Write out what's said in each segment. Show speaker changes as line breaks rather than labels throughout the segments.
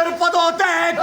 চোরের পদত্যাগ।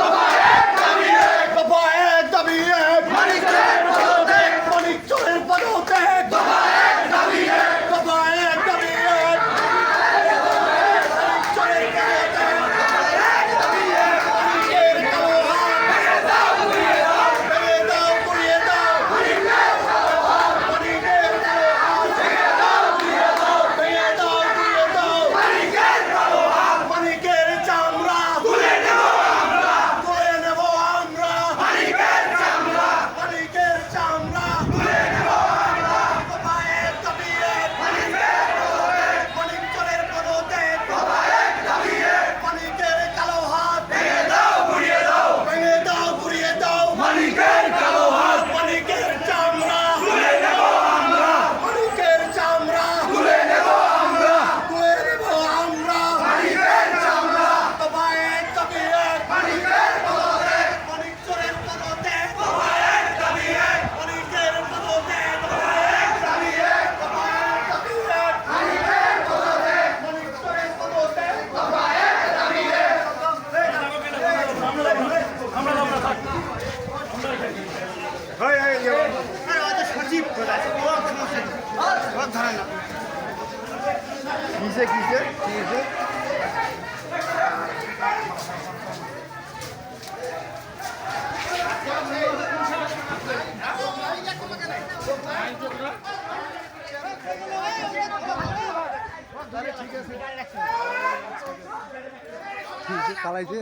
পালাইছে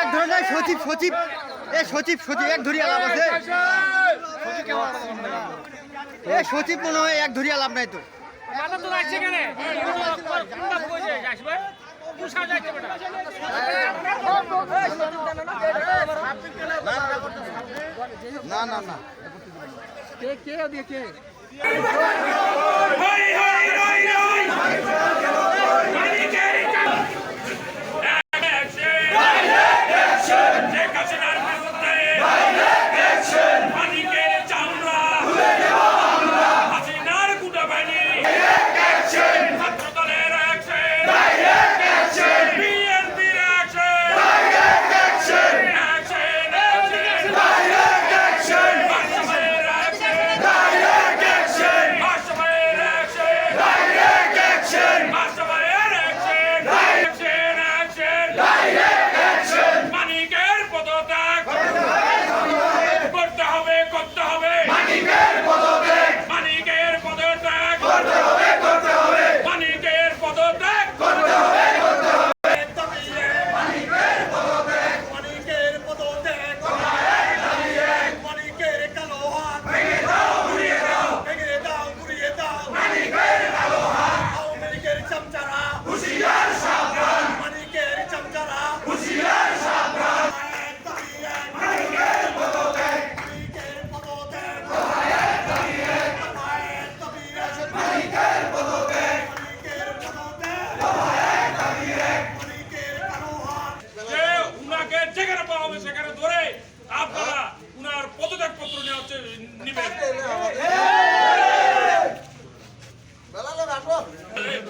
এক ধরনের সচিব সচিব। এ সচিব সচিব এক ধরিয়া লাভ আছে। এ সচিব মনে হয় এক ধরিয়া লাভ নাই তো।
না। না না
মানিকের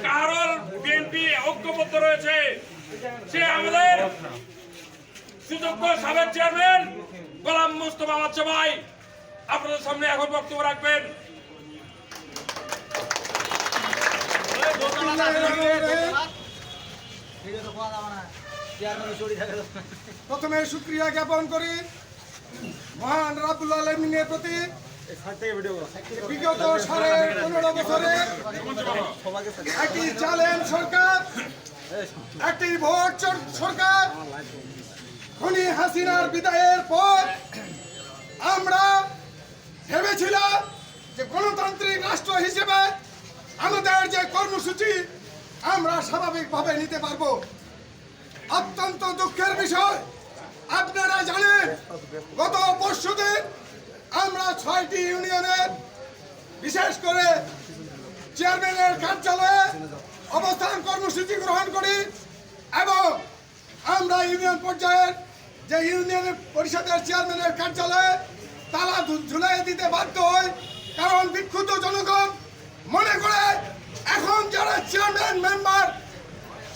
কারণ বিএনপি ঐক্যবদ্ধ রয়েছে। সে আমাদের সুযোগ্য সাবেক চেয়ারম্যান গোলাম মোস্তফা বাচ্চা ভাই আপনাদের সামনে এখন বক্তব্য রাখবেন।
প্রথমে শুক্রিয়া জ্ঞাপন করি মহান রাবুল আলমিনের প্রতি। বিগত সাড়ে পনেরো বছরে একটি চ্যালেঞ্জ সরকার, একটি ভোট সরকার, খনি হাসিনার বিদায়ের পর আমরা ভেবেছিলাম যে গণতান্ত্রিক রাষ্ট্র হিসেবে আমাদের যে কর্মসূচি, আমরা স্বাভাবিকভাবে নিতে পারব। অত্যন্ত দুঃখের বিষয়, আপনারা জানেন, গত পরশুদিন আমরা ছয়টি ইউনিয়নের, বিশেষ করে চেয়ারম্যানের কার্যালয়ে অবস্থান কর্মসূচি গ্রহণ করি এবং আমরা ইউনিয়ন পর্যায়ের যে ইউনিয়ন পরিষদের চেয়ারম্যানের কার্যালয়ে তালা ঝুলাই দিতে বাধ্য হই। কারণ বিক্ষুব্ধ জনগণ মনে করে এখন যারা চেয়ারম্যান, মেম্বার,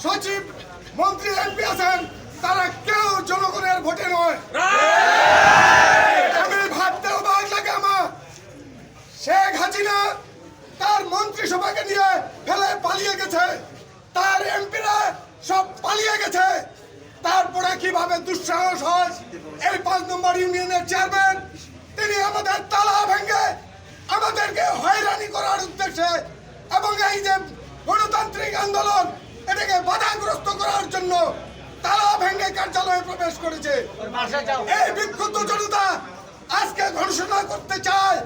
সচিব, মন্ত্রী, এমপি আছেন, তারা কেউ জনগণের ভোটে নয় আমি ভাবতে অবাক লাগে আমার শেখ হাসিনা তার মন্ত্রিসভাকে নিয়ে ফেলে পালিয়ে গেছে। তার এমপিরা সব পালিয়ে গেছে। তারপরে কীভাবে দুঃসাহস হয়? এই পাঁচ নম্বর ইউনিয়নের চেয়ারম্যান তিনি আমাদের তালা ভেঙে আমাদেরকে হয়রানি করার উদ্দেশ্যে এবং এই যে গণতান্ত্রিক আন্দোলন এটাকে বাধাগ্রস্ত করার জন্য তালা ভেঙে কার্যালয়ে প্রবেশ করেছে। এই বিক্ষুব্ধ জনতা আজকে ঘোষণা করতে চায়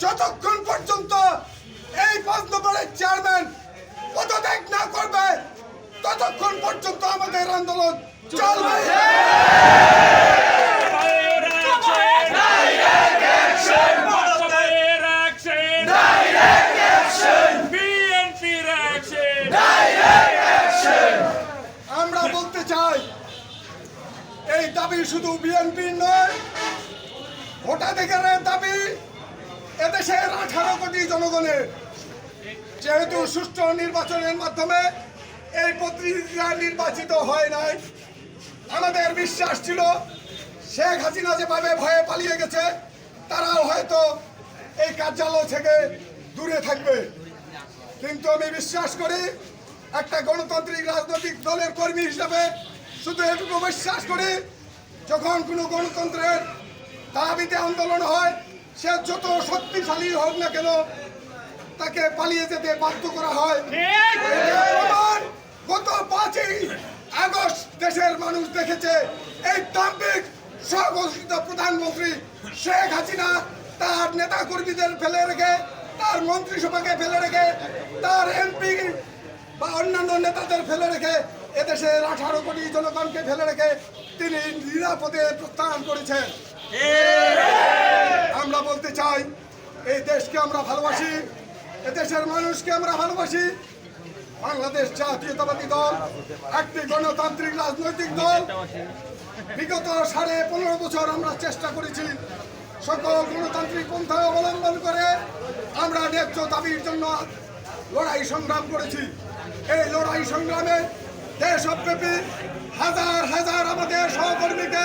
যতক্ষণ পর্যন্ত এই পাঁচ নম্বরের চেয়ারম্যান পদত্যাগ না করবে, ততক্ষণ পর্যন্ত আমাদের আন্দোলন চলবে! আমরা বলতে চাই, এই দাবি শুধু বিএনপির নয়, ভোটাধিকারের দাবি এদেশের আঠারো কোটি জনগণের যেহেতু সুষ্ঠু নির্বাচনের মাধ্যমে এই প্রতিনিধিরা নির্বাচিত হয় নাই, আমাদের বিশ্বাস ছিল শেখ হাসিনা যেভাবে ভয়ে পালিয়ে গেছে, তারাও হয়তো এই কার্যালয় থেকে দূরে থাকবে। কিন্তু আমি বিশ্বাস করি একটা গণতান্ত্রিক রাজনৈতিক দলের কর্মী হিসাবে শুধু এটুকু বিশ্বাস করি, যখন কোনো গণতন্ত্রের দাবিতে আন্দোলন হয় সে যত শক্তিশালী হোক না কেন তাকে পালিয়ে যেতে বাধ্য করা হয়। গত পাঁচই আগস্ট দেশের মানুষ দেখেছে, এই দাম্ভিক স্বঘোষিত প্রধানমন্ত্রী শেখ হাসিনা তার নেতা কর্মীদের ফেলে রেখে, তার মন্ত্রিসভাকে ফেলে রেখে, তার এমপি বা অন্যান্য নেতাদের ফেলে রেখে এদেশের আঠারো কোটি জনগণকে ফেলে রেখে তিনি নিরাপদে প্রস্থান করেছেন। আমরা বলতে চাই, এই দেশকে আমরা ভালোবাসি এদেশের মানুষকে আমরা ভালোবাসি। বাংলাদেশ জাতীয়তাবাদী দল, একটি গণতান্ত্রিক রাজনৈতিক দল। বিগত সাড়ে পনেরো বছর আমরা চেষ্টা করেছি সকল গণতান্ত্রিক পন্থা অবলম্বন করে আমরা ন্যায্য দাবির জন্য লড়াই সংগ্রাম করেছি। এই লড়াই সংগ্রামে দেশব্যাপী হাজার হাজার আমাদের সহকর্মীকে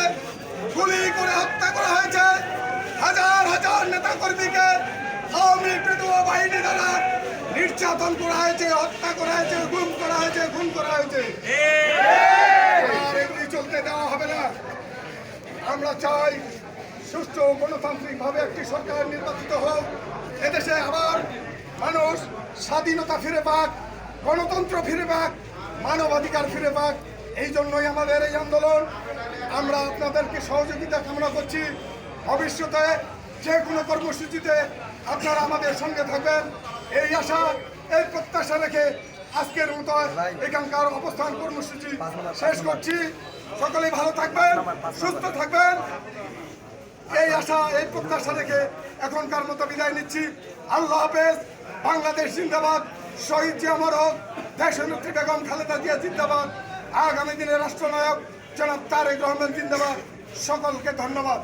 গুলি করে হত্যা করা হয়েছে। হাজার হাজার নেতা কর্মীকে বাহিনী দ্বারা নির্যাতন করা হয়েছে, হত্যা করা হয়েছে, গুম করা হয়েছে, খুন করা হয়েছে। চলতে দেওয়া হবে না। আমরা চাই সুষ্ঠু গণতান্ত্রিক ভাবে একটি সরকার নির্বাচিত হোক। এদেশে আবার মানুষ স্বাধীনতা ফিরে পাক, গণতন্ত্র ফিরে পাক, মানবাধিকার ফিরে পাক। এই জন্যই আমাদের এই আন্দোলন। আমরা আপনাদেরকে সহযোগিতা কামনা করছি। ভবিষ্যতে যে কোনো কর্মসূচিতে আপনারা আমাদের সঙ্গে থাকবেন। এই আশা, এই প্রত্যাশা রেখে আজকের মতো এখানকার অবস্থান কর্মসূচি শেষ করছি। সকলেই ভালো থাকবেন, সুস্থ থাকবেন। এই আশা, এই প্রত্যাশা রেখে এখনকার মতো বিদায় নিচ্ছি। আল্লাহ হাফেজ, বাংলাদেশ জিন্দাবাদ। শহীদ জিয়া মরক দেশনেত্রী বেগম খালেদা জিয়া জিন্দাবাদ। আগামী দিনের রাষ্ট্রনায়ক জনাব তারেক রহমান জিন্দাবাদ। সকলকে ধন্যবাদ।